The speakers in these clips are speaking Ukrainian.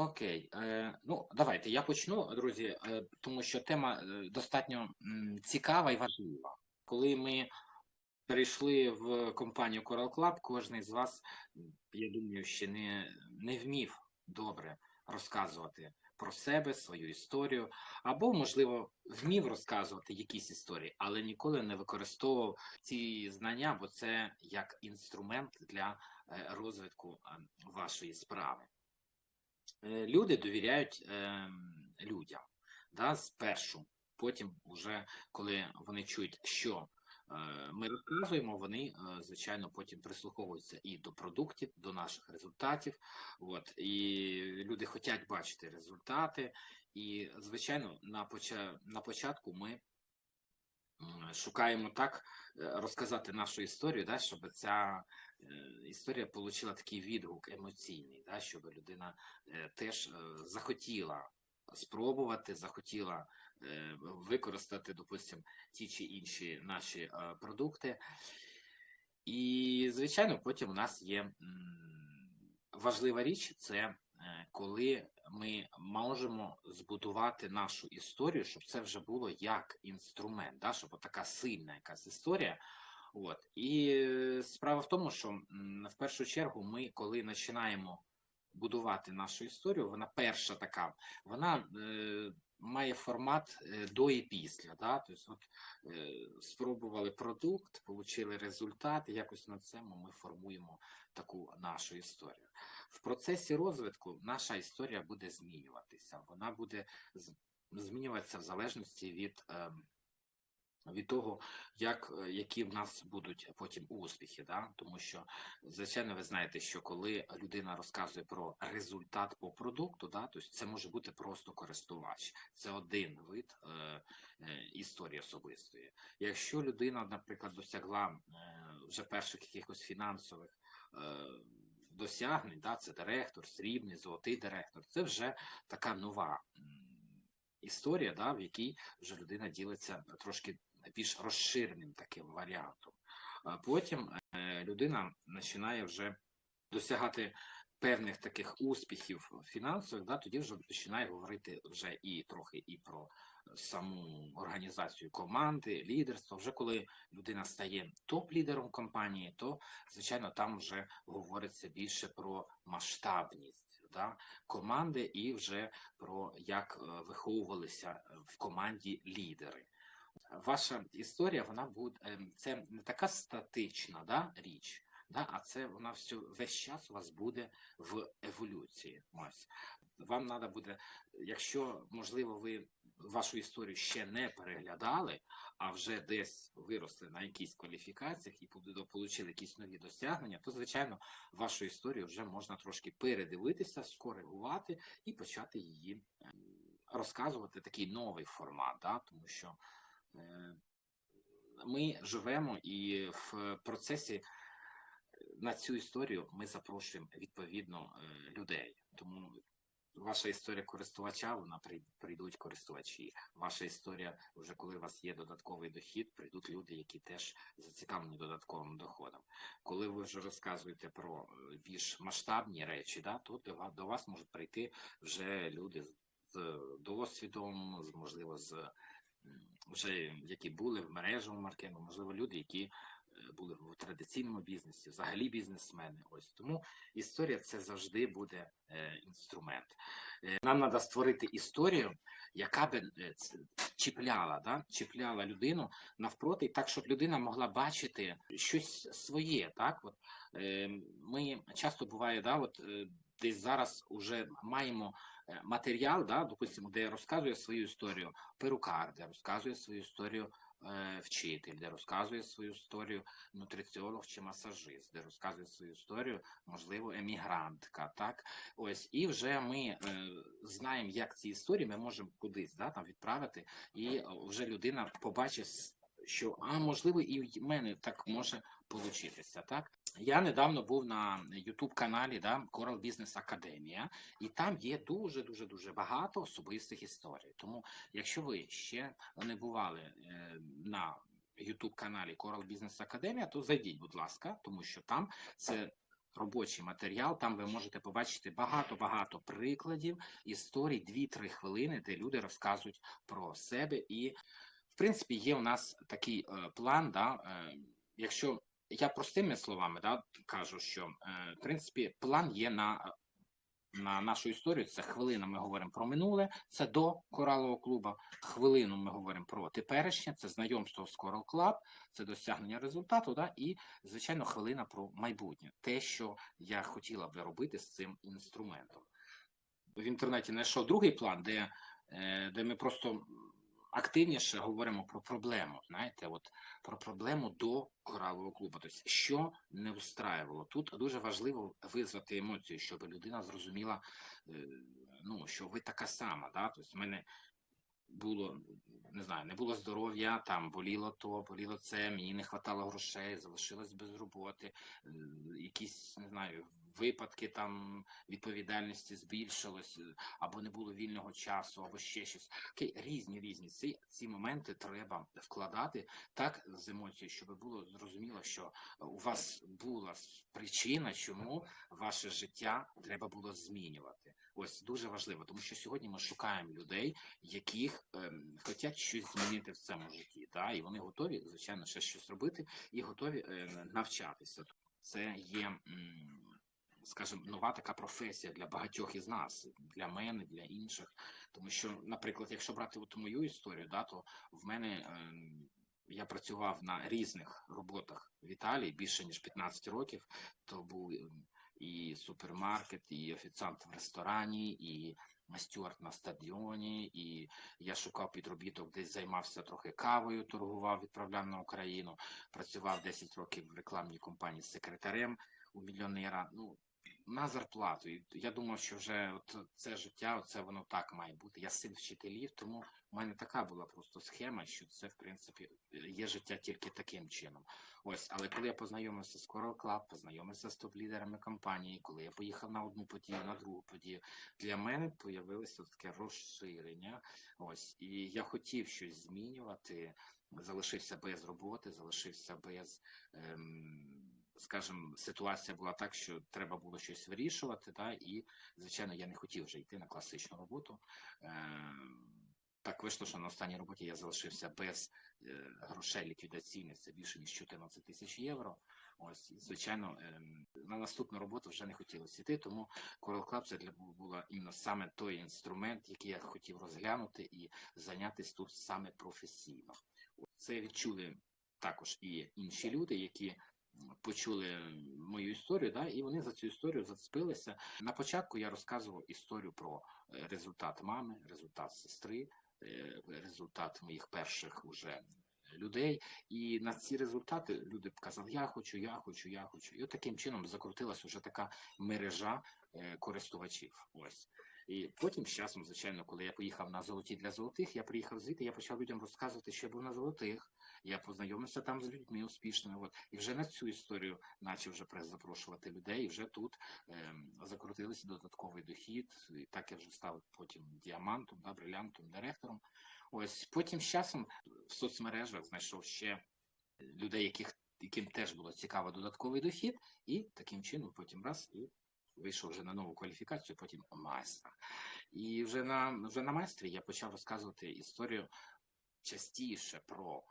Окей, е, ну давайте я почну, друзі, е, тому що тема е, достатньо цікава і важлива. Коли ми перейшли в компанію Coral Club, кожен з вас, я думаю, ще не, не вмів добре розказувати про себе, свою історію, або, можливо, вмів розказувати якісь історії, але ніколи не використовував ці знання, бо це як інструмент для е, розвитку е, вашої справи. Е, люди довіряють ем, людям да, спершу. Потім, вже коли вони чують, що е, ми розказуємо, вони, е, звичайно, потім прислуховуються і до продуктів, до наших результатів. От, і люди хочуть бачити результати. І, звичайно, на, на початку ми шукаємо так розказати нашу історію, да, щоб ця історія отримала такий відгук емоційний, да, щоб людина е, теж е, захотіла спробувати, захотіла е, використати, допустимо, ті чи інші наші е, продукти. І, звичайно, потім у нас є важлива річ це е, коли ми можемо збудувати нашу історію, щоб це вже було як інструмент, да, щоб така сильна якась історія. От. І е, справа в тому, що в першу чергу ми, коли починаємо будувати нашу історію, вона перша така, вона е, має формат е, до і після. Да? Тобто, от, е, спробували продукт, отримали результат, і якось на цьому ми формуємо таку нашу історію. В процесі розвитку наша історія буде змінюватися. Вона буде змінюватися в залежності від. ем, від того, як, е, які в нас будуть потім успіхи, да? тому що, звичайно, ви знаєте, що коли людина розказує про результат по продукту, да, то це може бути просто користувач. Це один вид е, е, історії особистої. Якщо людина, наприклад, досягла е, вже перших якихось фінансових е, досягнень, да, це директор, срібний, золотий директор, це вже така нова історія, да, в якій вже людина ділиться трошки більш розширеним таким варіантом. Потім е, людина починає вже досягати певних таких успіхів фінансових, да, тоді вже починає говорити вже і трохи і про саму організацію команди, лідерство. Вже коли людина стає топ-лідером компанії, то звичайно там вже говориться більше про масштабність да, команди і вже про як е, виховувалися в команді лідери ваша історія, вона буде це не така статична да, річ, да, а це вона все весь час у вас буде в еволюції. Ось вам треба буде, якщо можливо, ви вашу історію ще не переглядали, а вже десь виросли на якісь кваліфікаціях і отримали якісь нові досягнення, то звичайно вашу історію вже можна трошки передивитися, скоригувати і почати її ем, розказувати такий новий формат, да, тому що. Е, Ми живемо і в процесі на цю історію ми запрошуємо відповідно е, людей. Тому ваша історія користувача, вона прий- прийдуть користувачі. Ваша історія, вже коли у вас є додатковий дохід, прийдуть люди, які теж зацікавлені додатковим доходом. Коли ви вже розказуєте про е, більш масштабні речі, да, то до вас, до вас можуть прийти вже люди з, досвідом, з можливо з вже які були в мережевому маркетингу, можливо, люди, які були в традиційному бізнесі, взагалі бізнесмени. Ось тому історія це завжди буде е, інструмент. Е, нам треба створити історію, яка би е, чіпляла, да? чіпляла людину навпроти, так, щоб людина могла бачити щось своє. Так? От, ми часто буває, да, от, десь зараз вже маємо матеріал, да, допустимо, де розказує свою історію перукар, де розказує свою історію вчитель, де розказує свою історію нутриціолог чи масажист, де розказує свою історію, можливо, емігрантка. Так, ось і вже ми е, знаємо, як ці історії ми можемо кудись да, там відправити, і е, вже людина побачить. Що а можливо і в мене так може получитися, так я недавно був на youtube каналі да, Coral Business Academia, і там є дуже дуже дуже багато особистих історій. Тому, якщо ви ще не бували е, на youtube каналі Coral Business Academia, то зайдіть, будь ласка, тому що там це робочий матеріал. Там ви можете побачити багато-багато прикладів, історій, 2-3 хвилини, де люди розказують про себе. І, в принципі, є у нас такий е, план. Да, е, якщо я простими словами да, кажу, що е, в принципі план є на, на нашу історію. Це хвилина. Ми говоримо про минуле, це до коралового клубу. Хвилину ми говоримо про теперішнє, це знайомство з Coral Club, це досягнення результату. Да, і звичайно, хвилина про майбутнє, те, що я хотіла би робити з цим інструментом. В інтернеті знайшов другий план, де, де ми просто активніше говоримо про проблему. Знаєте, от про проблему до коралового клубу. Тобто, що не устраювало. Тут дуже важливо визвати емоцію, щоб людина зрозуміла, е, ну, що ви така сама. Да? Тобто, в мене було, не знаю, не було здоров'я, там боліло то, боліло це, мені не хватало грошей, залишилось без роботи, е, якісь, не знаю, випадки там відповідальності збільшилось, е, або не було вільного часу, або ще щось. Різні різні ці, ці моменти треба вкладати так з емоцією, щоб було зрозуміло, що у вас була причина, чому ваше життя треба було змінювати. Ось дуже важливо, тому що сьогодні ми шукаємо людей, яких ем, хочуть щось змінити в цьому житті, та і вони готові, звичайно, ще щось робити і готові е, навчатися. Це є, скажімо, нова така професія для багатьох із нас, для мене, для інших. Тому що, наприклад, якщо брати от мою історію, да, то в мене ем, я працював на різних роботах в Італії більше ніж 15 років. То був ем, і супермаркет, і офіціант в ресторані, і стюард на стадіоні, і я шукав підробіток, десь займався трохи кавою, торгував, відправляв на Україну. Працював 10 років в рекламній компанії з секретарем у мільйонера. Ну на зарплату. І я думав, що вже от це життя, це воно так має бути. Я син вчителів, тому в мене така була просто схема, що це в принципі є життя тільки таким чином. Ось, але коли я познайомився з Coral Club, познайомився з топ-лідерами компанії, коли я поїхав на одну подію, на другу подію, для мене появилося таке розширення. Ось, і я хотів щось змінювати, залишився без роботи, залишився без. Ем, Скажімо, ситуація була так, що треба було щось вирішувати, та, і, звичайно, я не хотів вже йти на класичну роботу. Ем, так вийшло, що на останній роботі я залишився без е, грошей ліквідаційних, це більше ніж 14 тисяч євро. Ось, звичайно, ем, на наступну роботу вже не хотілося йти, тому Coral Club це для було іменно саме той інструмент, який я хотів розглянути і зайнятися тут саме професійно. Це відчули також і інші люди, які почули мою історію, да, і вони за цю історію зацепилися. На початку я розказував історію про е, результат мами, результат сестри, е, результат моїх перших уже людей. І на ці результати люди казали, я хочу, я хочу, я хочу. І от таким чином закрутилася вже така мережа е, користувачів. Ось. І потім з часом, звичайно, коли я поїхав на золоті для золотих, я приїхав звідти, я почав людям розказувати, що я був на золотих. Я познайомився там з людьми успішними. От і вже на цю історію почав вже прес запрошувати людей. І вже тут е, закрутилися додатковий дохід. І так я вже став потім діамантом, да, брилянтом, директором. Ось потім з часом в соцмережах знайшов ще людей, яких яким теж було цікаво додатковий дохід, і таким чином потім раз і вийшов вже на нову кваліфікацію, потім майстра. І вже на вже на майстрі я почав розказувати історію частіше про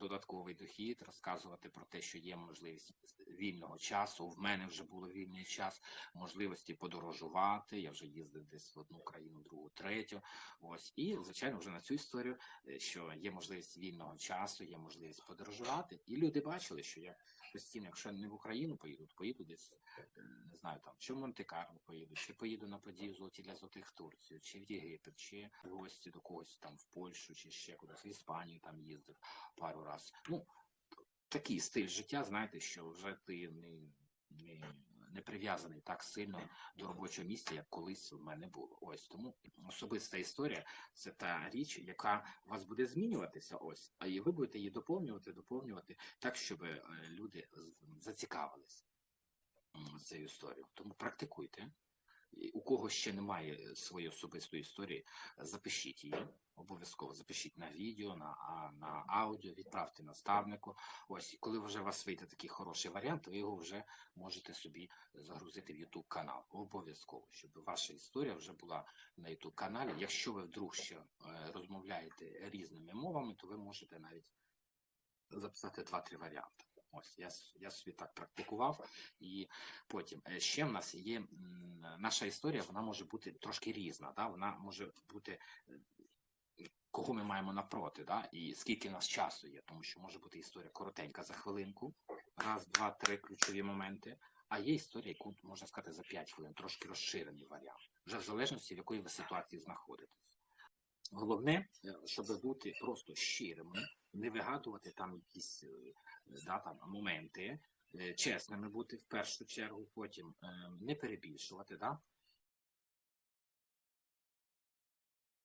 додатковий дохід, розказувати про те, що є можливість вільного часу. В мене вже було вільний час, можливості подорожувати. Я вже їздив десь в одну країну, другу, третю. Ось і звичайно, вже на цю історію, е, що є можливість вільного часу, є можливість подорожувати. І люди бачили, що я постійно, якщо не в Україну поїду, то поїду десь е, не знаю там, чи в Монте-Карло поїду, чи поїду на подію золоті для золотих Турцію, чи в Єгипет, чи в гості до когось там в Польщу, чи ще кудись в Іспанію там їздив пару раз. Ну такий стиль життя, знаєте, що вже ти не, не, не прив'язаний так сильно до робочого місця, як колись в мене було. Ось тому особиста історія це та річ, яка у вас буде змінюватися. Ось, а і ви будете її доповнювати, доповнювати так, щоб е, люди зацікавились цією історією. Тому практикуйте. У кого ще немає своєї особистої історії, запишіть її. Обов'язково запишіть на відео, на, на аудіо, відправте наставнику. Ось, і коли вже у вас вийде такий хороший варіант, ви його вже можете собі загрузити в YouTube канал. Обов'язково, щоб ваша історія вже була на YouTube каналі. Якщо ви вдруг ще е, розмовляєте різними мовами, то ви можете навіть записати два-три варіанти. Ось я, я собі так практикував, і потім е, ще в нас є наша історія, вона може бути трошки різна. Да? Вона може бути е, кого ми маємо напроти, да? і скільки в нас часу є, тому що може бути історія коротенька за хвилинку, раз, два, три ключові моменти. А є історія, яку можна сказати за 5 хвилин, трошки розширений варіант, вже в залежності, в якої ви ситуації знаходитесь. Головне, е, щоб бути просто щирими, не вигадувати там якісь е, да, там, моменти, е, чесними бути в першу чергу, потім е, не перебільшувати, да?